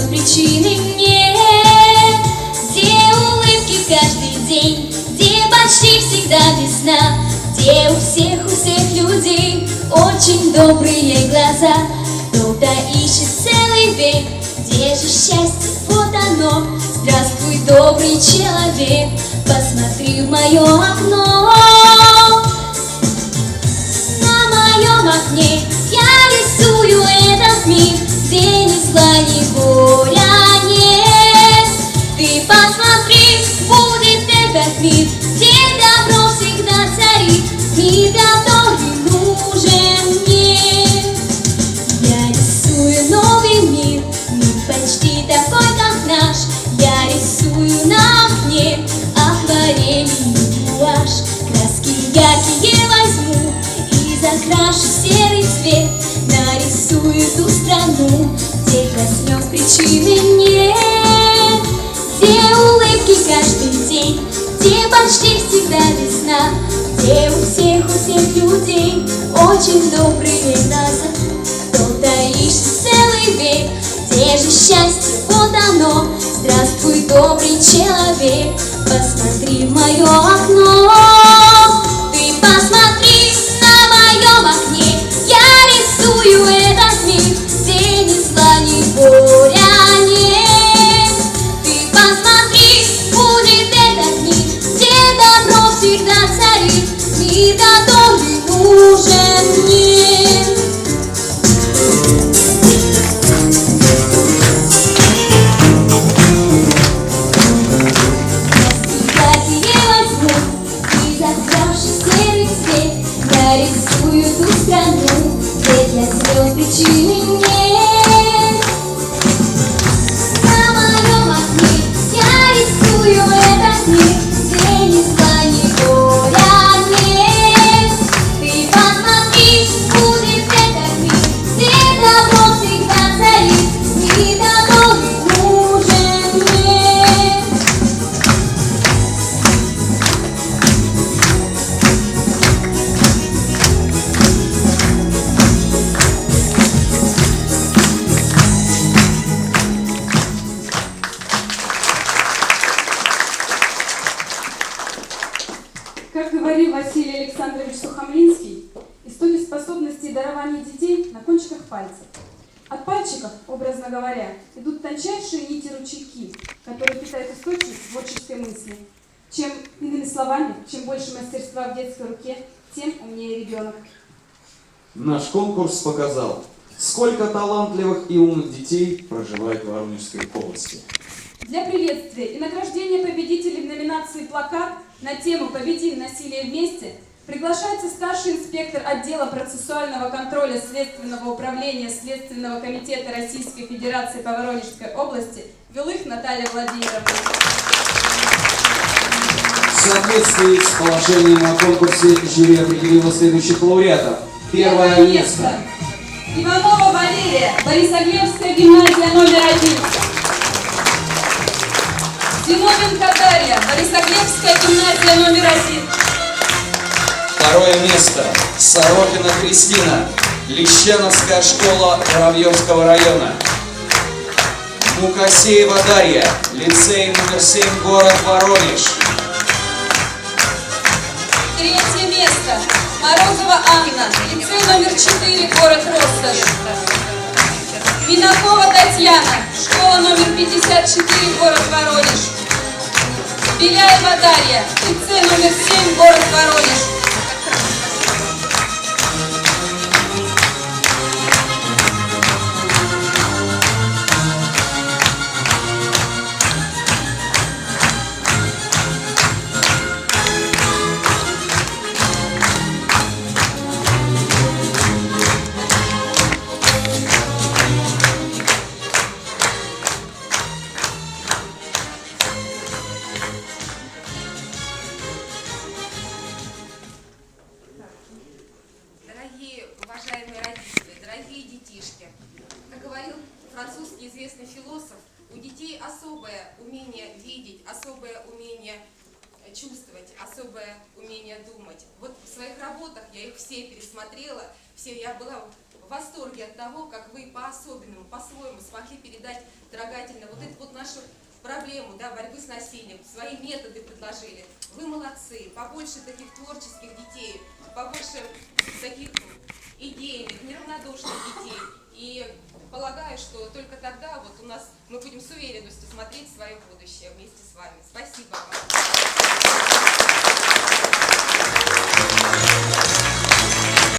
причины мне. Где улыбки каждый день Где почти всегда весна Где у всех, у всех людей Очень добрые глаза. Кто-то ищет целый век Где же счастье, вот оно. Здравствуй, добрый человек Посмотри в мое окно яркие возьму и закрашу серый цвет. Нарисую ту страну, где коснем причины нет. Где улыбки каждый день, где почти всегда весна, где у всех, у всех людей очень добрые глаза. Кто-то ищет целый век, где же счастье, вот оно. Здравствуй, добрый человек, посмотри в мое окно. Для слез причины Василий Александрович Сухомлинский, истоки способностей и дарования детей на кончиках пальцев. От пальчиков, образно говоря, идут тончайшие нити ручейки, которые питают источник творческой мысли. Чем, иными словами, чем больше мастерства в детской руке, тем умнее ребенок. Наш конкурс показал, сколько талантливых и умных детей проживает в Воронежской области. Для приветствия и награждения победителей в номинации «Плакат» на тему «Победим насилие вместе» приглашается старший инспектор отдела процессуального контроля Следственного управления Следственного комитета Российской Федерации по Воронежской области Вилых Наталья Владимировна. В соответствии с положением о конкурсе жюри определило следующих лауреатов. Первое место. Иванова Валерия, Борисоглебская гимназия номер один. Зиновенко Дарья, Борисоглебская гимназия номер один. Второе место. Сорокина Кристина, Лещановская школа Воробьевского района. Мукасеева Дарья, лицей номер 7, город Воронеж. Третье место. Морозова Анна, лицей номер 4, город Ростов. Минакова Татьяна, школа номер 54, город Воронеж. Беляева Дарья, лицей номер 7, город Воронеж. Французский известный философ, у детей особое умение видеть, особое умение чувствовать, особое умение думать. Вот в своих работах я их все пересмотрела, все, я была в восторге от того, как вы по-особенному, по-своему смогли передать трогательно вот эту вот нашу проблему да, борьбы с насилием, свои методы предложили. Вы молодцы, побольше таких творческих детей, побольше таких идейных, неравнодушных детей. И полагаю, что только тогда вот у нас мы будем с уверенностью смотреть свое будущее вместе с вами. Спасибо вам.